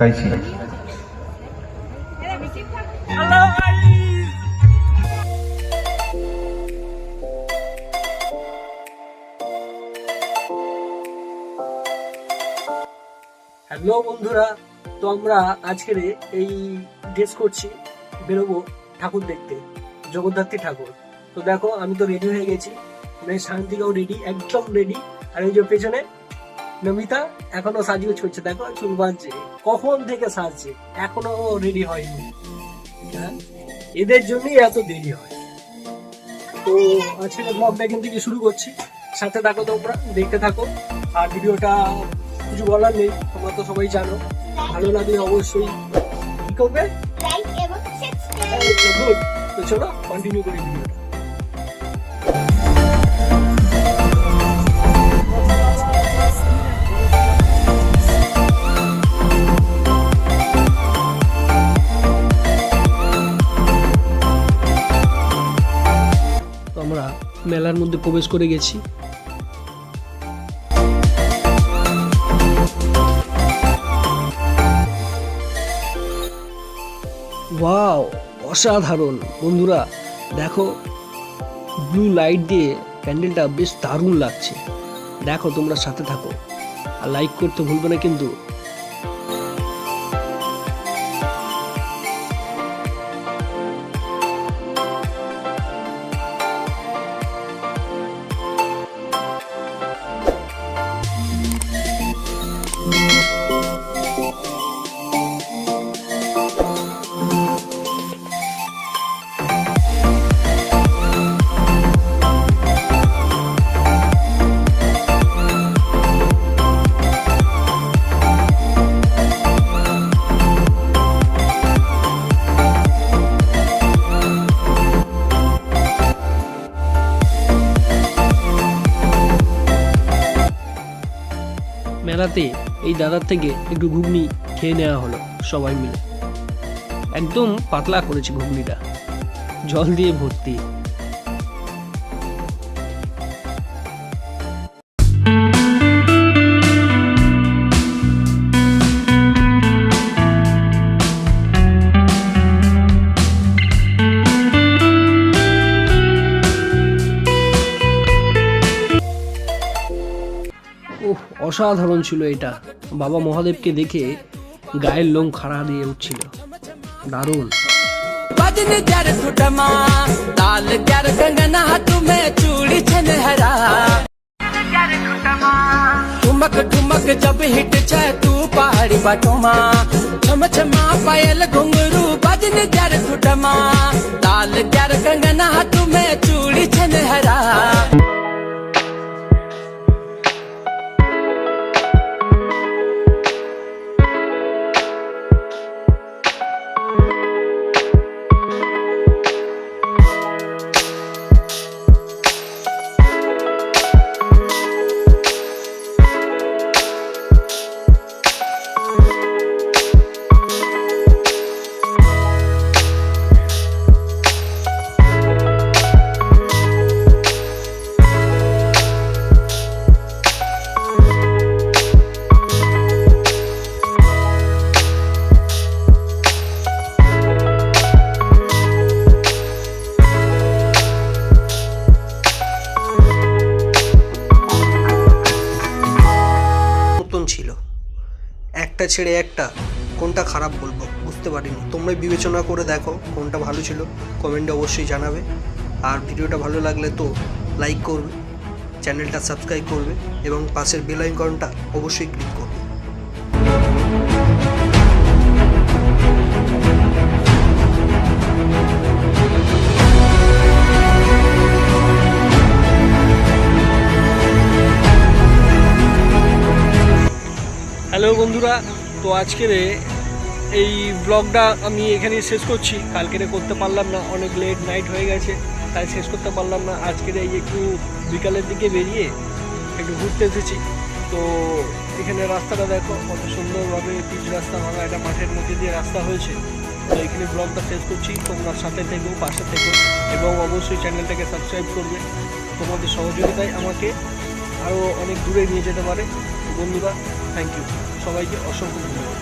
कैसी হ্যালো বন্ধুরা, তো আমরা আজকের এই ড্রেস করছি, বেরোবো ঠাকুর দেখতে, জগদ্ধাত্রী ঠাকুর। তো দেখো, আমি তো রেডি হয়ে গেছি মেয়ে শান্তিকাও রেডি একদম রেডি আর এই যে পেছনে নমিতা এখনও সাজিয়ে ছুটছে দেখো চুল বাঁধছে। কখন থেকে সাজছে? এখনও রেডি হয়নি। হ্যাঁ? এদের জন্যই এত দেরি হয়। তো আজকের ব্লগটা এখান থেকে শুরু করছি। সাথে থাকো তোমরা দেখতে থাকো। আর ভিডিওটা কিছু বলার নেই তোমরা তো সবাই জানো। ভালো লাগলে অবশ্যই কি করবে? তো চলো কন্টিনিউ করি ভিডিওটা। মেলার মধ্যে প্রবেশ করে গেছি। ওয়াও, অসাধারণ। বন্ধুরা, দেখো ব্লু লাইট দিয়ে প্যান্ডেলটা বেশ দারুণ লাগছে। দেখো, তোমরা সাথে থাকো। আর লাইক করতে ভুলবে না কিন্তু। মেলাতে এই দাদার থেকে একটু ঘুগনি খেয়ে নেওয়া হলো সবাই মিলে। একদম পাতলা করেছে ঘুগনিটা। জল দিয়ে ভর্তি। ওহ অসাধারণ ছিল এটা বাবা মহাদেবকে দেখে গায়ের লোম খাড়া দিয়ে উঠছিল দারুণ बजन जर फुटमा लाल जर कंगना तुम्हें चूड़ी छनहरा ठुमक ठुमक जब हिट छे तू पहाड़ी बटोमा छम छमा पायल घुंगरू बजन जर फुटमा लाल जर कंगना तुम्हें चूड़ी छनहरा একটা ছেড়ে একটা, কোনটা খারাপ বলব? বুঝতে পারিনি। তোমরাই বিবেচনা করে দেখো কোনটা ভালো ছিল। কমেন্টে অবশ্যই জানাবে। আর ভিডিওটা ভালো লাগলে তো লাইক করবে চ্যানেলটা সাবস্ক্রাইব করবে এবং পাশের বেল আইকনটা অবশ্যই ক্লিক করবে। হ্যালো বন্ধুরা, তো আজকের এই ব্লগটা আমি এখানেই শেষ করছি। কালকেরে করতে পারলাম না, অনেক লেট নাইট হয়ে গেছে, তাই শেষ করতে পারলাম না। আজকের এই একটু বিকালের দিকে বেরিয়ে একটু ঘুরতে এসেছি। তো এখানে রাস্তাটা দেখো, কত সুন্দরভাবে পিচ রাস্তা ভাঙা একটা মাঠের মধ্যে দিয়ে রাস্তা হয়েছে। তো এখানে ব্লগটা শেষ করছি, তোমরা সাথে থেকো, পাশে থেকো, এবং অবশ্যই চ্যানেলটাকে সাবস্ক্রাইব করবে। তোমাদের সহযোগিতায় আমাকে আরও অনেক দূরে নিয়ে যেতে পারে। বন্ধুরা থ্যাংক ইউ সবাইকে অসংখ্য ধন্যবাদ।